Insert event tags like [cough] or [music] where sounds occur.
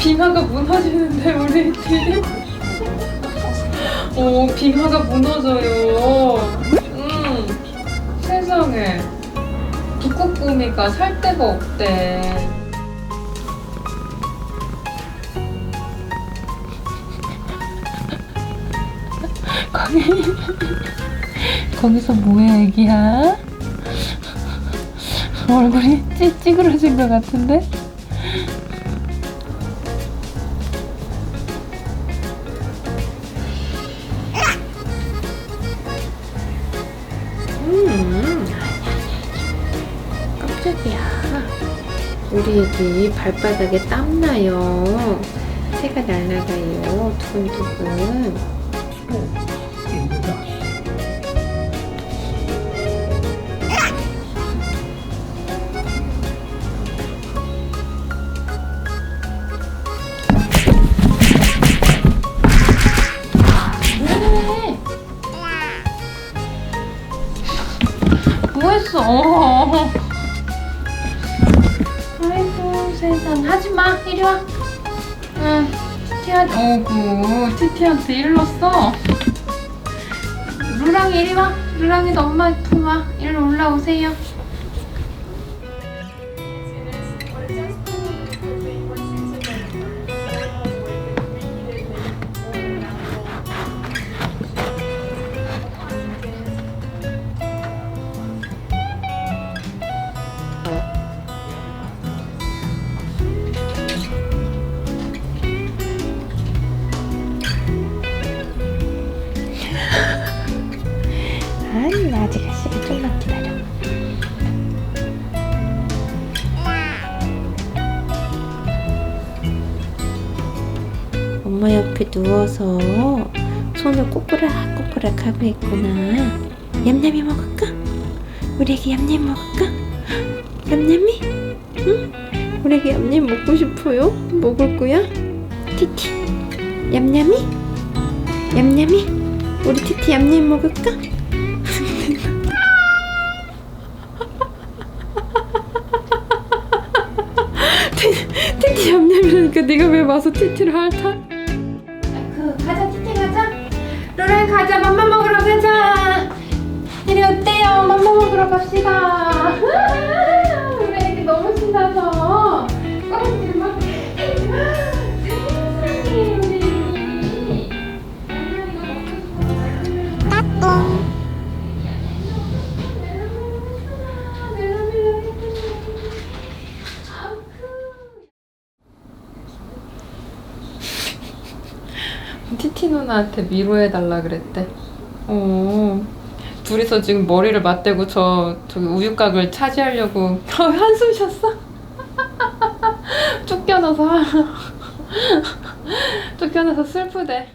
빙하가 무너지는데 우리 집. 오 빙하가 무너져요. 음 세상에 북극곰이가 살 데가 없대. [laughs] 거기 거기서 뭐해 애기야? 얼굴이 찌, 찌그러진 것 같은데? 우리 애기 발바닥에 땀나요. 새가 날아가요. 두근두근. 세상 하지마 이리 와. 응 티티한 어구 티티한테 일렀어. 루랑이 이리 와. 루랑이도 엄마 품 와. 일로 올라오세요. 엄마 옆에 누워서 손을 꼬꾸락 꼬꾸락 하고 있구나 얌얌이 먹을까? 우리 애기 얌얌 먹을까? 얌얌이? 응? 우리 애기 얌얌 먹고 싶어요? 먹을 거야? 티티 얌얌이? 얌얌이? 우리 티티 얌얌 먹을까? [laughs] 티티 얌얌이라니까 네가 왜 와서 티티를 핥아? 가자 맘마 먹으러 가자. 이리 어때요? 맘마 먹으러 갑시다. [laughs] 티티 누나한테 위로해달라 그랬대. 어. 둘이서 지금 머리를 맞대고 저 저기 우유곽을 차지하려고 [laughs] 한숨 쉬었어. [laughs] 쫓겨나서 [laughs] 쫓겨나서 슬프대.